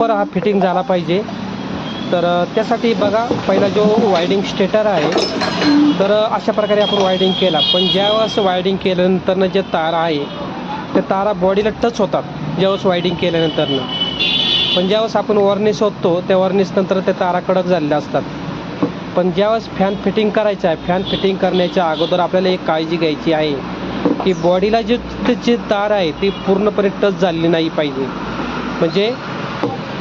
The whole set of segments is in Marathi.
पर हा फिटिंग झाला पाहिजे. तर त्यासाठी बघा पहिला जो वायडिंग स्टेटर आहे तर अशा प्रकारे आपण वायडिंग केला. पण ज्यावेळेस वायडिंग केल्यानंतरनं जे तार आहे त्या तारा बॉडीला टच होतात ज्यावेळेस वायडिंग केल्यानंतरनं. पण ज्यावेळेस आपण वॉर्निस होतो त्या वॉर्निसनंतर त्या तारा कडक झालेल्या असतात. पण ज्यावेळेस फॅन फिटिंग करायचं आहे फॅन फिटिंग करण्याच्या अगोदर आपल्याला एक काळजी घ्यायची आहे की बॉडीला जे जे तार आहे ती पूर्णपणे टच झालेली नाही पाहिजे. म्हणजे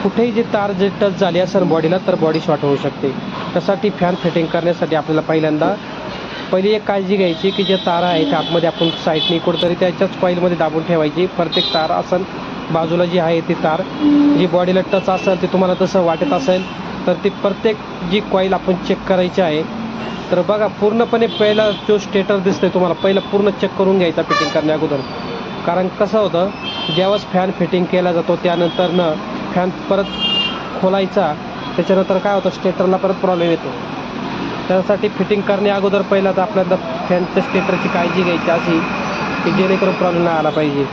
कुठेही जे तार जे टच झाली असेल बॉडीला तर बॉडी शॉर्ट होऊ शकते. त्यासाठी फॅन फिटिंग करण्यासाठी आपल्याला पहिल्यांदा पहिली एक काळजी घ्यायची की जे तार आहे त्या आतमध्ये आपण साईडने कुठंतरी त्याच्याच कॉईलमध्ये दाबून ठेवायची. प्रत्येक तार असेल बाजूला जी आहे ती तार जी बॉडीला टच असेल ते तुम्हाला तसं वाटत असेल तर ती प्रत्येक जी कॉईल आपण चेक करायची आहे तर बघा पूर्णपणे पहिला जो स्टेटर दिसतो आहे तुम्हाला पहिला पूर्ण चेक करून घ्यायचा फिटिंग करण्या अगोदर. कारण कसं होतं ज्यावेळेस फॅन फिटिंग केला जातो त्यानंतरनं फॅन परत खोलायचा त्याच्यानंतर काय होतं स्टेटरला परत प्रॉब्लेम येतो. त्यासाठी फिटिंग करण्या अगोदर पहिला तर आपल्याला फॅनच्या स्टेटरची काळजी घ्यायची अशी की जेणेकरून प्रॉब्लेम नाही आला पाहिजे.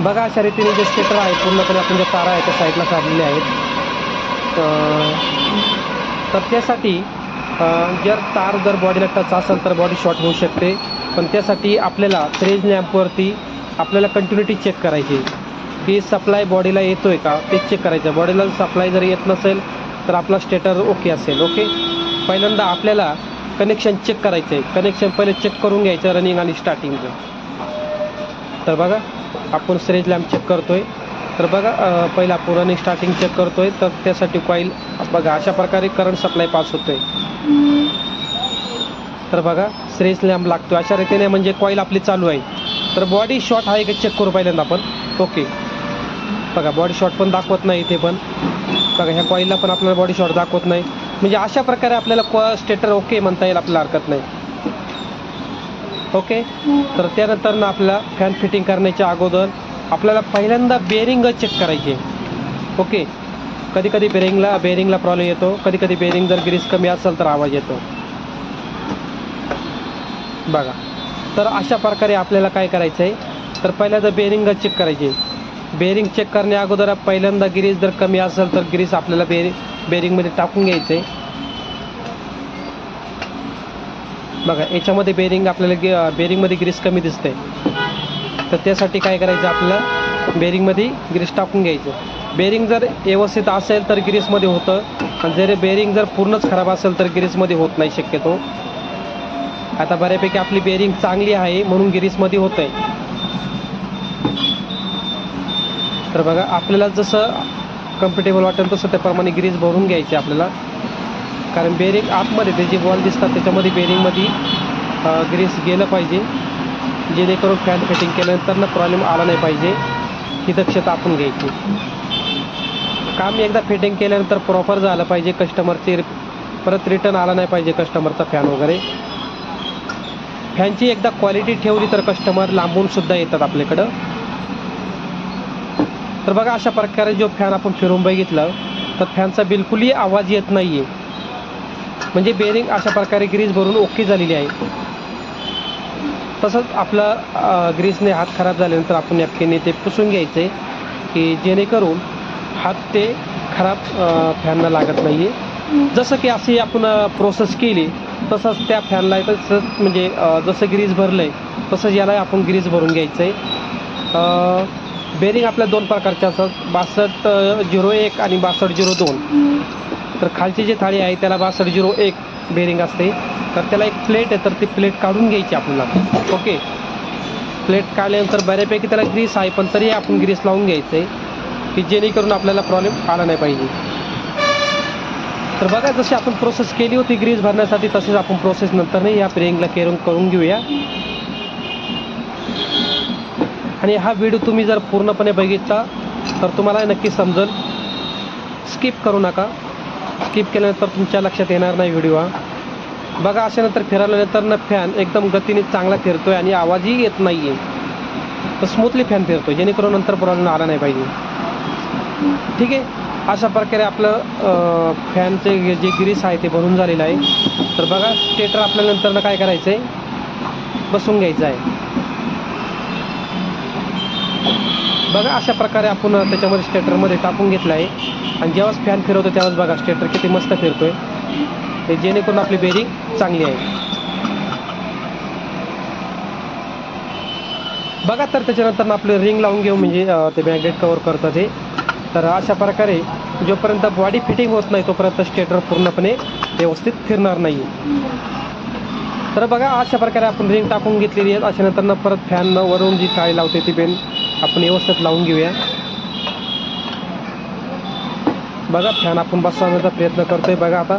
बघा अशा रीतीने जे स्टेटर आहे पूर्णपणे आपण ज्या तारा आहेत त्या साईडला काढलेले आहेत. तर त्यासाठी जर तार जर बॉडीला टच असेल तर बॉडी शॉर्ट होऊ शकते. पण त्यासाठी आपल्याला फ्रेज लॅम्पवरती आपल्याला कंटिन्युटी चेक करायची की सप्लाय बॉडीला येतो आहे का? ते चेक करायचं. बॉडीला सप्लाय जर येत नसेल तर आपला स्टेटर ओके असेल ओके पहिल्यांदा आपल्याला कनेक्शन चेक करायचं आहे कनेक्शन पहिले चेक करून घ्यायचं रनिंग आणि स्टार्टिंगचं तर बघा आपण सिरीज लॅम्प चेक करतोय. तर बघा पहिला आपण रनिंग स्टार्टिंग चेक करतोय. तर त्यासाठी कॉईल बघा अशा प्रकारे करंट सप्लाय पास होतोय. तर बघा सिरीज लॅम्प लागतो अशा रीतीने म्हणजे कॉईल आपली चालू आहे. तर बॉडी शॉर्ट आहे का चेक करू पहिल्यांदा आपण? ओके बघा बॉडी शॉट पण दाखवत नाही इथे पण. बघा ह्या कॉईलला पण आपल्याला बॉडी शॉट दाखवत नाही. म्हणजे अशा प्रकारे आपल्याला कॉ स्टेटर ओके म्हणता येईल आपल्याला हरकत नाही. ओके तर त्यानंतर ना आपल्याला फॅन फिटिंग करण्याच्या अगोदर आपल्याला पहिल्यांदा बेरिंग चेक करायची ओके कधी कधी बेरिंगला बेरिंगला प्रॉब्लेम येतो. कधी कधी बेरिंग जर ग्रीस कमी असेल तर आवाज येतो. बघा. तर अशा प्रकारे आपल्याला काय करायचं आहे तर पहिल्यांदा बेरिंग चेक करायची बेरिंग चेक करण्या अगोदर पहिल्यांदा गिरीज जर कमी असेल तर ग्रीस आपल्याला बेरि बेरिंगमध्ये टाकून घ्यायचं. आहे बघा याच्यामध्ये बेरिंग आपल्याला गे बेरिंगमध्ये ग्रीस कमी दिसते तर त्यासाठी काय करायचं आपल्याला? बेरिंगमध्ये ग्रीस टाकून घ्यायचं. बेरिंग जर व्यवस्थित असेल तर ग्रीसमध्ये होतं. आणि जर बेरिंग जर पूर्णच खराब असेल तर ग्रीसमध्ये होत नाही शक्यतो. आता बऱ्यापैकी आपली बेरिंग चांगली आहे म्हणून गिरीसमध्ये होत आहे तर बघा आपल्याला जसं कम्फर्टेबल वाटेल तसं त्याप्रमाणे ग्रीज भरून घ्यायची आपल्याला. कारण बेरिंग आतमध्ये ते जे बॉल दिसतात त्याच्यामध्ये बेरिंगमध्ये ग्रीस गेलं पाहिजे. जेणेकरून फॅन फिटिंग केल्यानंतर ना प्रॉब्लेम आला नाही पाहिजे. ही दक्षता आपण घ्यायची. काम एकदा फिटिंग केल्यानंतर प्रॉपर झालं पाहिजे कस्टमरचे परत रिटर्न आला नाही पाहिजे कस्टमरचा फॅन वगैरे. फॅनची एकदा क्वालिटी ठेवली तर कस्टमर लांबूनसुद्धा येतात आपल्याकडं. तर बघा अशा प्रकारे जो फॅन आपण फिरून बघितलं तर फॅनचा बिलकुलही आवाज येत नाही आहे म्हणजे बेरिंग अशा प्रकारे ग्रीस भरून ओके झालेली आहे. तसंच आपलं ग्रीसने हात खराब झाल्यानंतर आपण नॅपकिनने ते पुसून घ्यायचे की जेणेकरून हात ते खराब फॅनला लागत नाही आहे जसं की अशी आपण प्रोसेस केली तसंच त्या फॅनला तसंच म्हणजे जसं ग्रीस भरलं आहे तसंच याला आपण ग्रीस भरून घ्यायचं आहे बेरिंग आपल्या दोन प्रकारच्या असतात. बासष्ट झिरो एक आणि बासष्ट झिरो दोन. तर खालची जी थाळी आहे त्याला बासष्ट झिरो एक बेरिंग असते. तर त्याला एक प्लेट आहे तर ती प्लेट काढून घ्यायची आपल्याला. ओके? प्लेट काढल्यानंतर बऱ्यापैकी त्याला ग्रीस आहे पण तरी आपण ग्रीस लावून घ्यायचं आहे की जेणेकरून आपल्याला प्रॉब्लेम आला नाही पाहिजे. तर बघा जशी आपण प्रोसेस केली होती ग्रीस भरण्यासाठी तसेच आपण प्रोसेस नंतरही या बेरिंगला केरून करून घेऊया. आणि हा व्हिडिओ तुम्ही जर पूर्णपणे बघितला तर तुम्हाला नक्की समजेल. स्किप करू नका. स्किप केल्यानंतर तुमच्या लक्षात येणार नाही व्हिडिओ हा. बघा अशानंतर फिरवल्यानंतर ना फॅन एकदम गतीने चांगला फिरतो आहे आणि आवाजही येत नाही आहे तर स्मूथली फॅन फिरतोय जेणेकरून नंतर प्रॉब्लेम आला नाही पाहिजे. ठीक आहे? अशा प्रकारे आपलं फॅनचे जे ग्रीस आहे ते भरून झालेलं आहे. तर बघा स्टेटर आपल्यानंतर काय करायचं आहे बसून घ्यायचं आहे. बघा अशा प्रकारे आपण त्याच्यामध्ये स्टेटरमध्ये टाकून घेतलं आहे. आणि जेव्हाच फॅन फिरवतो तेव्हाच बघा स्टेटर किती मस्त फिरतोय. ते जेणेकरून आपली बेरिंग चांगली आहे. बघा तर त्याच्यानंतर आपलं रिंग लावून घेऊ म्हणजे ते मॅग्नेट कवर करतं ते तर अशा प्रकारे जोपर्यंत बॉडी फिटिंग होत नाही तोपर्यंत स्टेटर पूर्णपणे व्यवस्थित फिरणार नाही. तर बघा अशा प्रकारे आपण रिंग टाकून घेतलेली आहे. अशानंतर परत फॅन वरून जी टाळी लावते ती बेन आपण व्यवस्थित लावून घेऊया. बघा फॅन आपण बसवण्याचा प्रयत्न करतोय. बघा आता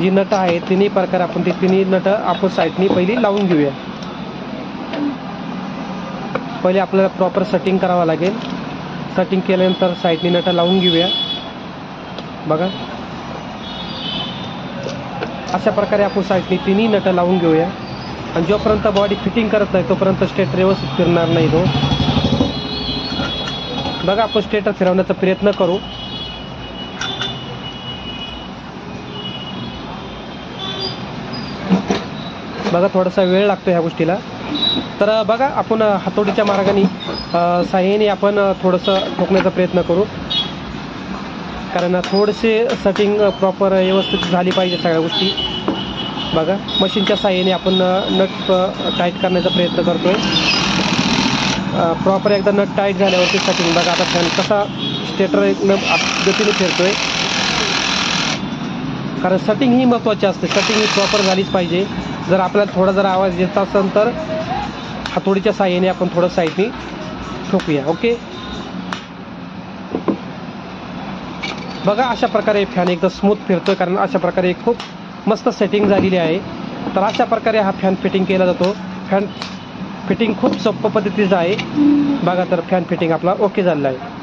जी नटं आहे तिन्ही प्रकारे आपण ती तिन्ही नटं आपण साईडनी पहिली लावून घेऊया. पहिले आपल्याला प्रॉपर सेटिंग करावं लागेल. सेटिंग केल्यानंतर साईडनी नटं लावून घेऊया. बघा. अशा प्रकारे आपण साईडनी तिन्ही नटं लावून घेऊया. आणि जोपर्यंत बॉडी फिटिंग करत नाही तोपर्यंत स्टेट व्यवस्थित फिरणार नाही तो. बघा आपण स्टेटर फिरवण्याचा प्रयत्न करू. बघा थोडासा वेळ लागतो ह्या गोष्टीला. तर बघा आपण हातोडीच्या मार्गाने साह्याने आपण थोडंसं ठोकण्याचा प्रयत्न करू. कारण थोडेसे सेटिंग प्रॉपर व्यवस्थित झाली पाहिजे सगळ्या गोष्टी. बघा मशीनच्या साह्याने आपण नट टाईट करण्याचा प्रयत्न करतोय. प्रॉपर एकदा नट टाईट झाल्यावरती सेटिंग बघा आता फॅन कसा स्टेटर एकदम गतीने फिरतोय. कारण सेटिंग ही महत्त्वाची असते. सेटिंग ही प्रॉपर झालीच पाहिजे. जर आपल्याला थोडा जर आवाज येत असेल तर हातोडीच्या साह्याने आपण थोडं साईडनी ठोकूया. ओके बघा अशा प्रकारे फॅन एकदम स्मूथ फिरतोय. कारण अशा प्रकारे खूप मस्त सेटिंग झालेली आहे. तर अशा प्रकारे हा फॅन फिटिंग केला जातो. फॅन फिटिंग खूप सोप्या पद्धतीचं आहे. बघा तर फॅन फिटिंग आपला ओके झालेला आहे.